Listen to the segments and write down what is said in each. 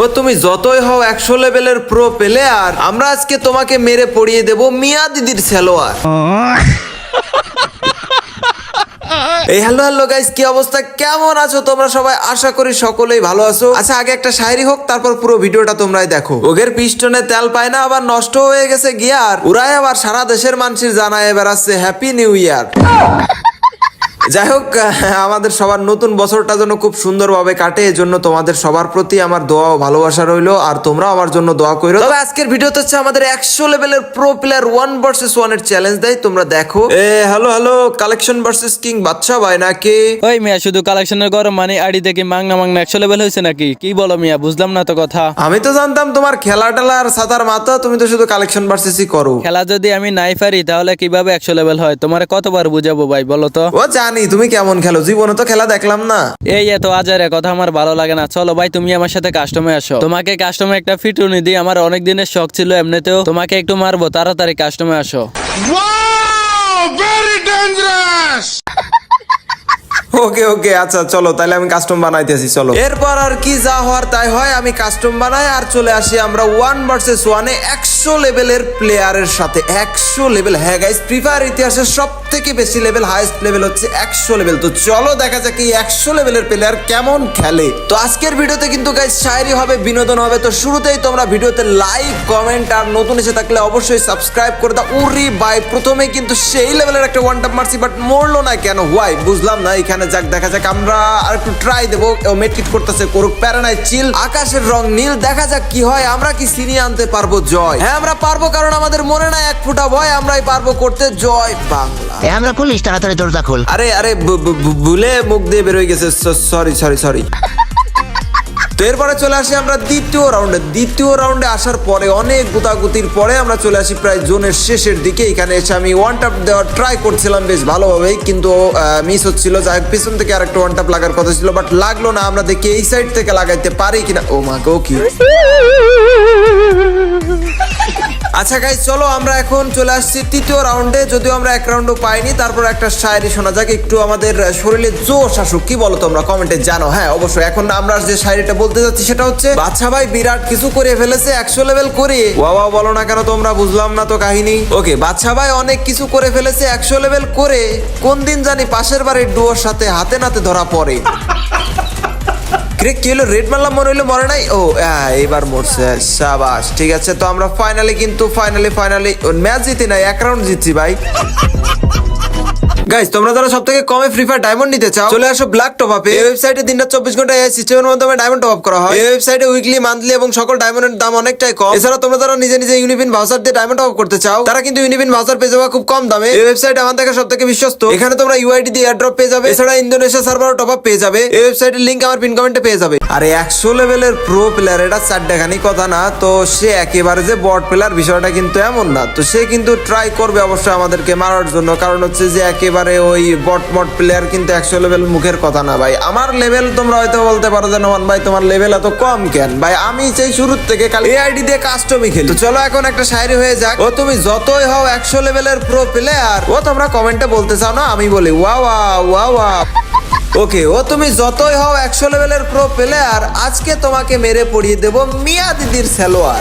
ও, তুমি যতই হও একশো লেভেলের প্রো প্লেয়ার আমরা আজকে তোমাকে মেরে পড়িয়ে দেব মিয়া দিদির সেলোয়ার। এই হ্যালো হ্যালো গাইস কি অবস্থা? কেমন আছো তোমরা সবাই? আশা করি সকলেই ভালো আছো। আচ্ছা আগে একটা শায়রি হোক, তারপর পুরো ভিডিওটা তোমরাই দেখো। ওগের পিস্টনে তেল পায় না, আবার নষ্ট হয়ে গেছে গিয়ার। উড়াই আবার সারা দেশের মানুষের জানায় এবার বেড়াচ্ছে হ্যাপি নিউ ইয়ার যাই হোক আমাদের সবার নতুন বছরটা যেন খুব সুন্দরভাবে কাটে এজন্য তোমাদের সবার প্রতি আমার দোয়া ও ভালোবাসা রইল আর তোমরা আমার জন্য দোয়া করো তবে আজকের ভিডিওতে হচ্ছে আমাদের একশো লেভেলের প্রো প্লেয়ার ওয়ান ভার্সেস ওয়ানের চ্যালেঞ্জ দেয় তোমরা দেখো। এ hello hello collection versus king বাচ্চা ভাই নাকি? ওই মিয়া শুধু কালেকশনের গরম মানে আড়ি থেকে মাংনা মাংনা একশো লেভেল হয়েছে নাকি? কি বলো মিয়া বুঝলাম না তো কথা। আমি তো জানতাম তোমার খেলা টেলা আর সাঁতার মাথা তুমি তো শুধু কালেকশন ভার্সেসই করো। খেলা যদি আমি নাই পারি তাহলে কীভাবে একশো লেভেল হয়? তোমার কতবার বুঝাবো ভাই বলো তো? ও জানি তুমি কেমন খেলো? জীবনে তো খেলা দেখলাম না। এই এত আজারে কথা আমার ভালো লাগে না। চলো ভাই তুমি আমার সাথে কাস্টমে আসো তোমাকে কাস্টমে একটা ফিটুনি দিই আমার অনেক দিনের শখ ছিল এমনিতেও। তোমাকে একটু মারবো তাড়াতাড়ি কাস্টমে আসো Wow! Very dangerous! ওকে ওকে আচ্ছা চলো, তাহলে আমি কাস্টম বানাইতেছি, চলো। এরপর আর কি যা হওয়ার তাই হয়, আমি কাস্টম বানাই, আর চলে আসি আমরা ওয়ান ভার্সেস ওয়ানে একশো লেভেলের প্লেয়ারের সাথে। একশো লেভেল হ্যাঁ গাইস ফ্রি ফায়ার ইতিহাসের সব থেকে বেশি লেভেল হাইস্ট লেভেল হচ্ছে একশো লেভেল তো চলো, দেখা যাক এই একশো লেভেলের প্লেয়ার কেমন খেলে। তো আজকের ভিডিওতে কিন্তু গাইস শায়রি হবে, বিনোদন হবে, তো শুরুতেই তোমরা ভিডিওতে লাইক কমেন্ট আর নতুন এসে থাকলে অবশ্যই সাবস্ক্রাইব করে দাও। উরি বাই প্রথমে কিন্তু সেই লেভেলের একটা ওয়ান টাপ মারছি বাট মরলো না কেন? হোয়াই বুঝলাম না, এখানে যাক দেখা যাক আমরা আর একটু ট্রাই দেবো মেট্রিক করতেছে করুক। প্যারানাই চিল আকাশের রং নীল দেখা যাক কি হয়। আমরা কি সিনিয়ে আনতে পারব জয়? হ্যাঁ আমরা পারব কারণ আমাদের মনে নাই এক ফুটা ভয়। আমরাই পারব করতে জয় বাংলা। এ আমরা পুলিশ তাড়াতাড়ি দরজা খোল। আরে আরে ভুলে মুখ দিয়ে বেরোয় গেছে। সরি সরি সরি তো এরপরে চলে আসি আমরা দ্বিতীয় রাউন্ডে দ্বিতীয় রাউন্ডে আসার পরে অনেক গুতাগুতির পরে আমরা চলে আসি প্রায় জোনের শেষের দিকে। এখানে এসে আমি ওয়ান টাপ দেওয়ার ট্রাই করছিলাম বেশ ভালোভাবেই কিন্তু মিস হচ্ছিল। যাই হোক, পিছন থেকে আরেকটা ওয়ান টাপ লাগার কথা ছিল বাট লাগল না। আমরা দেখি এই সাইড থেকে লাগাইতে পারি কিনা। ও মা গো কি? আচ্ছা গাইজ চলো আমরা এখন চলে আসছি তৃতীয় রাউন্ডে যদিও আমরা এক রাউন্ডও পাইনি, তারপর একটা শায়রি শোনা যাক। একটু আমাদের শরীরে জোশ আসুক, কি বলো তোমরা? কমেন্টে জানো। হ্যাঁ অবশ্যই। এখন আমরা যে শায়রিটা বলতে যাচ্ছি, সেটা হচ্ছে, বাচ্চা ভাই বিরাট কিছু করে ফেলেছে, একশো লেভেল করে। বাবা বলো না কেন তোমরা, বুঝলাম না তো কাহিনী। ওকে বাচ্চা ভাই অনেক কিছু করে ফেলেছে, একশো লেভেল করে। কোন দিন জানি পাশের বাড়ির ডুয়োর সাথে হাতে নাতে ধরা পড়ে। কিরে কি হলো? রেড মারলাম মনে হইল মরে নাই? ও হ্যাঁ, এবার মরছে। সাবাস ঠিক আছে তো আমরা ফাইনালি কিন্তু ফাইনালি ফাইনালি ম্যাচ জিতি নাই এক রাউন্ড জিতছি ভাই। গাইস তোমরা যারা সব থেকে কমে ফ্রি ফায়ার ডায়মন্ড নিতে চাও, চলে আসো ব্ল্যাক টপ আপে এই ওয়েবসাইটে দিনটা চব্বিশ ঘণ্টা এই সিস্টেমের মাধ্যমে ডায়মন্ড টপ আপ করা হয়। এই ওয়েবসাইটে উইকলি মান্থলি এবং সকল ডায়মন্ডের দাম অনেকটাই কম। এছাড়া তোমরা যারা নিজে নিজে ইউনিপিন ভাউচার দিয়ে ডায়মন্ড টপ করতে চাও, তারা কিন্তু ইউনিপিন ভাউচার পেয়ে যাবে খুব কম দামে। এই ওয়েবসাইট আমার থেকে সব থেকে বিশ্বস্ত। এখানে তোমরা ইউআইডি দিয়ে এয়ারড্রপ পেয়ে যাবে। এছাড়া ইন্দোনেশিয়া সার্ভার টপ আপ পেয়ে যাবে। এই ওয়েবসাইটের লিংক আমার পিন কমেন্টে পেয়ে যাবে। আর একশো লেভেলের প্রো প্লেয়ার এটা চারটাখানি কথা না। তো সে একেবারে যে বট প্লেয়ার বিষয়টা কিন্তু এমন না। তো সে কিন্তু ট্রাই করবে অবশ্যই আমাদেরকে মারার জন্য। কারণ হচ্ছে যে একেবারে ওই বট মট প্লেয়ার কিন্তু একশো লেভেল মুখের কথা না ভাই। আমার লেভেল তোমরা হয়তো বলতে পারো যে নোমান ভাই, তোমার লেভেল এত কম কেন? ভাই, আমি সেই শুরুর থেকে খালি এআইডি দিয়ে কাস্টমই খেলি। তো চলো এখন একটা শায়রি হয়ে যাক। ও, তুমি যতই হও একশো লেভেলের প্রো প্লেয়ার ও, তোমরা কমেন্টে বলতে চাও না, আমি বলি ওয়া ওয়া ওয়া ওয়া ওকে ও, তুমি যতই হও একশো লেভেলের প্রো প্লেয়ার আজকে তোমাকে মেরে পড়িয়ে দেব মিয়া দিদির সেলোয়ার।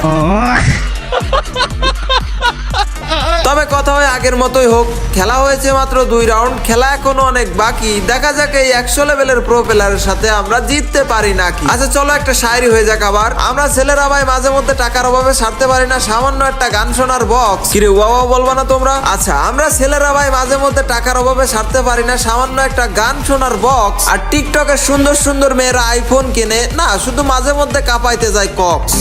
তবে কথা হয় আগের মতোই হোক, খেলা হয়েছে মাত্র দুই রাউন্ড, খেলা এখনও অনেক বাকি। দেখা যাক এই একশো লেভেলের প্রো প্লেয়ারের সাথে আমরা জিততে পারি নাকি। আচ্ছা চলো একটা শায়রি হয়ে যাক আবার। আমরা ছেলেরা ভাই মাঝে মধ্যে টাকার অভাবে সারতে পারি না, সামান্য একটা গান শোনার বক্স কিরে বাবা বলবা না তোমরা? আচ্ছা আমরা ছেলেরা ভাই মাঝে মধ্যে টাকার অভাবে সারতে পারি না, সামান্য একটা গান শোনার বক্স আর টিকটকে সুন্দর সুন্দর মেয়েরা আইফোন কেনে, না, শুধু মাঝে মধ্যে কাঁপাইতে যায় কক্স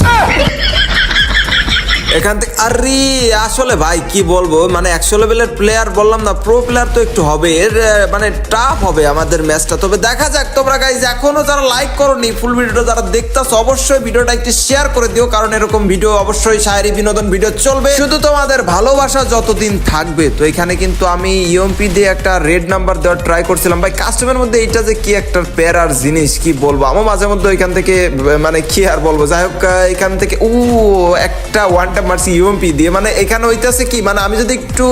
এখান থেকে আরে, আসলে ভাই, কি বলব? মানে একশো লেভেলের প্লেয়ার বললাম না প্রো প্লেয়ার তো একটু হবে। এর মানে টাফ হবে আমাদের ম্যাচটা তবে দেখা যাক, তোমরা গাইজ এখনও যারা লাইক করোনি ফুল ভিডিওটা যারা দেখতেছো, অবশ্যই ভিডিওটা একটু শেয়ার করে দিও, কারণ এরকম ভিডিও অবশ্যই শায়রি বিনোদন ভিডিও চলবে। শুধু তোমাদের ভালোবাসা যতদিন থাকবে, তো এখানে কিন্তু আমি ইএমপি দিয়ে একটা রেড নাম্বার দেওয়ার ট্রাই করছিলাম। ভাই কাস্টমার মধ্যে এইটা যে কি একটা প্যারার জিনিস, কি বলব? আমার মাঝে মধ্যে এখান থেকে মানে কি আর বলব? যাই হোক এখান থেকে, ও, একটা ওয়ান টাপ মারছি ইউএমপি দিয়ে। মানে এখানে হইতাছে কি মানে আমি যদি একটু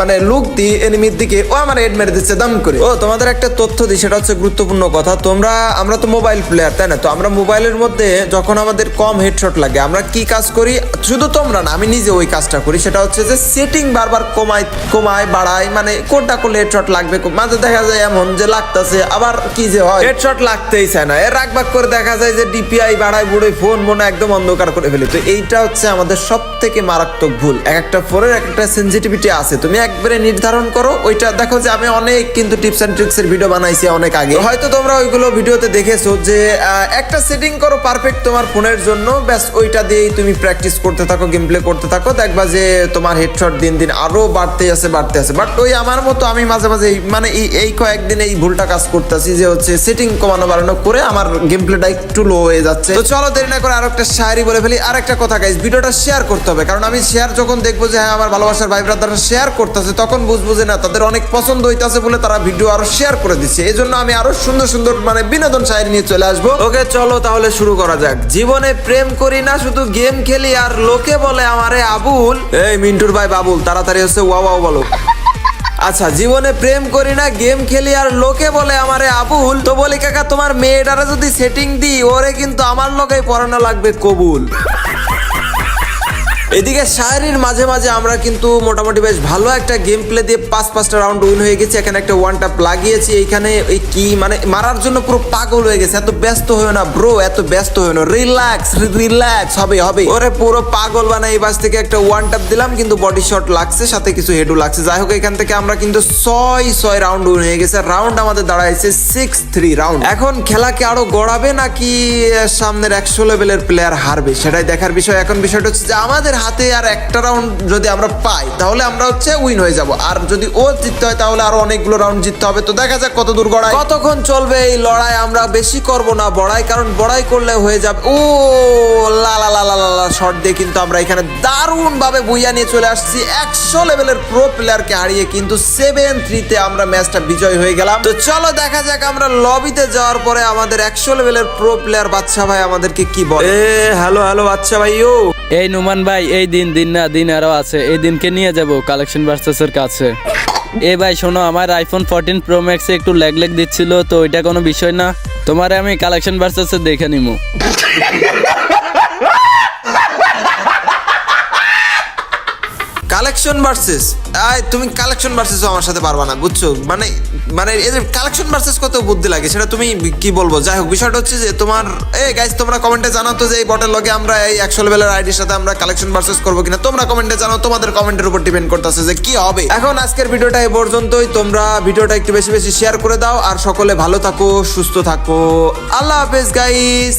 মানে লুক দিই এনিমির দিকে ও আমার হেড মেরে দিচ্ছে দাম করে। ও তোমাদের একটা তথ্য দিই সেটা হচ্ছে গুরুত্বপূর্ণ কথা। তোমরা আমরা তো মোবাইল প্লেয়ার তাই না? তো আমরা মোবাইলের মধ্যে যখন আমাদের কম হেডশট লাগে আমরা কি কাজ করি? শুধু তোমরা না আমি নিজে ওই কাজটা করি। সেটা হচ্ছে যে সেটিং বারবার কমাই কমায় বাড়াই মানে কোনটা করলে হেডশট লাগবে মাঝে দেখা যায় এমন যে লাগতেছে আবার কি যে হয়? হেডশট লাগতেই চায় না। এর রাগবাগ করে দেখা যায় যে ডিপিআই বাড়ায় বুড়ে ফোন মনে একদম অন্ধকার করে ফেলি। তো এইটা হচ্ছে আমাদের সব থেকে মারাত্মক ভুল। এক একটা ফোনের এক একটা সেন্সিটিভিটি আছে। তুমি একবারে নির্ধারণ করো, ওইটা দেখো যে আমি অনেক কিন্তু টিপস অ্যান্ড ট্রিক্স এর ভিডিও বানাইছি অনেক আগে। হয়তো তোমরা ওইগুলো ভিডিওতে দেখেছ যে একটা সেটিং করো পারফেক্ট তোমার ফোনের জন্য, ব্যাস ওইটা দিয়েই তুমি প্র্যাকটিস করতে থাকো গেম প্লে করতে থাকো, দেখবা যে তোমার হেডশট দিন দিন আরও বাড়তে আছে বাড়তে আছে। বাট ওই আমার মতো আমি মাঝে মাঝে মানে এই কয়েকদিন এই ভুলটা কাজ করতেছি যে হচ্ছে সেটিং কমানো বাড়ানো করে আমার গেম প্লেটা একটু লো হয়ে যাচ্ছে। তো চলো দেরি না করে আরও একটা শায়রি বলে ফেলি। আর একটা কথা গাইজ ভিডিওটা শেয়ার করতে হবে। কারণ আমি শেয়ার যখন দেখব যে হ্যাঁ আমার ভালোবাসার ভাই ব্রাদাররা শেয়ার করতেছে তখন বুঝব যে না তাদের অনেক পছন্দ হইতেছে বলে তারা ভিডিও আরও শেয়ার করে দিচ্ছে। এই জন্য আমি আরও সুন্দর সুন্দর মানে বিনোদন শায়রি নিয়ে চলে আসব। ওকে চলো তাহলে শুরু করা যাক। জীবনে প্রেম করি না শুধু গেম খেলি আর লোকে বলে আমারে আবুল। এই মিন্টুর ভাই বাবুল তাড়াতাড়ি হচ্ছে ওয়া ওয়া বলো। আচ্ছা জীবনে প্রেম করি না গেম খেলি আর লোকে বলে আমারে আবুল। তো বলি কাকা তোমার মেয়েটারে যদি সেটিং দিই ওরে কিন্তু আমার লোকেই পড়ানো লাগবে কবুল। এদিকে শায়রির মাঝে মাঝে আমরা কিন্তু মোটামুটি বেশ ভালো একটা গেম প্লে দিয়ে পাঁচ, পাঁচটা রাউন্ড উইন হয়ে গেছে। এখানে একটা ওয়ান টাপ লাগিয়েছি। এইখানে এই কি মানে মারার জন্য পুরো পাগল হয়ে গেছে। এত ব্যস্ত হয়ে না ব্রো এত ব্যস্ত হয়ে না। রিল্যাক্স রিল্যাক্স হবে হবে। ওরে পুরো পাগল বানাই এই বাস থেকে একটা ওয়ান টাপ দিলাম, কিন্তু বডি শট লাগছে, সাথে কিছু হেডও লাগছে। যাই হোক, এখান থেকে আমরা কিন্তু ছয় ছয় রাউন্ড উইন হয়ে গেছে। রাউন্ড আমাদের দাঁড়াইছে সিক্স থ্রি রাউন্ড এখন খেলাকে আরও গড়াবে নাকি সামনের একশো লেভেলের প্লেয়ার হারবে? সেটাই দেখার বিষয়। এখন বিষয়টা হচ্ছে যে আমাদের হাতে আর একটা রাউন্ড যদি আমরা পাই তাহলে আমরা হচ্ছে উইন হয়ে যাব। আর যদি ও জিততে হয় তাহলে আরও অনেকগুলো রাউন্ড জিততে হবে। তো দেখা যাক কত দূর গড়াই। কতক্ষণ চলবে এই লড়াই? আমরা বেশি করব না বড়াই কারণ বড়াই করলে হয়ে যাবে ও লা লা লা লা লা লা শট দিয়ে কিন্তু আমরা এখানে দারুণ ভাবে বুইয়া নিয়ে চলে আসছি। একশো লেভেলের প্রো প্লেয়ারকে হারিয়ে কিন্তু সেভেন থ্রিতে আমরা ম্যাচটা বিজয় হয়ে গেলাম। তো চলো দেখা যাক আমরা লবিতে যাওয়ার পরে আমাদের একশো লেভেলের প্রো প্লেয়ার বাচ্চা ভাই আমাদেরকে কি বলে? এ হ্যালো হ্যালো বাচ্চা ভাই ও এই নুমান ভাই এই দিন দিন না, দিন আরও আছে। এই দিনকে নিয়ে যাব কালেকশন ভার্সেসের কাছে। এ ভাই, শোনো, আমার আইফোন ফোরটিন প্রো ম্যাক্সে একটু ল্যাগ ল্যাগ দিচ্ছিল, তো ওইটা কোনো বিষয় না। তোমারে আমি কালেকশন ভার্সেসে দেখে নিবো কালেকশন ভার্সেস আয়, তুমি কালেকশন ভার্সেস আমার সাথে পারবা না, বুঝছ? মানে মানে এদের কালেকশন ভার্সেস কত বুদ্ধি লাগে, সেটা তুমি কি বলব? যাই হোক, বিষয়টা হচ্ছে যে তোমার এই গাইজ তোমরা কমেন্টে জানাও তো যে এই বটের লগে আমরা এই একশো লেভেলের আইডির সাথে আমরা কালেকশন ভার্সেস করব কিনা। তোমরা কমেন্টে জানাও, তোমাদের কমেন্টের উপর ডিপেন্ড করতেছে যে কি হবে। এখন আজকের ভিডিওটা এই পর্যন্তই, তোমরা ভিডিওটা একটু বেশি বেশি শেয়ার করে দাও, আর সকলে ভালো থাকো, সুস্থ থাকো। আল্লাহ হাফেজ গাইস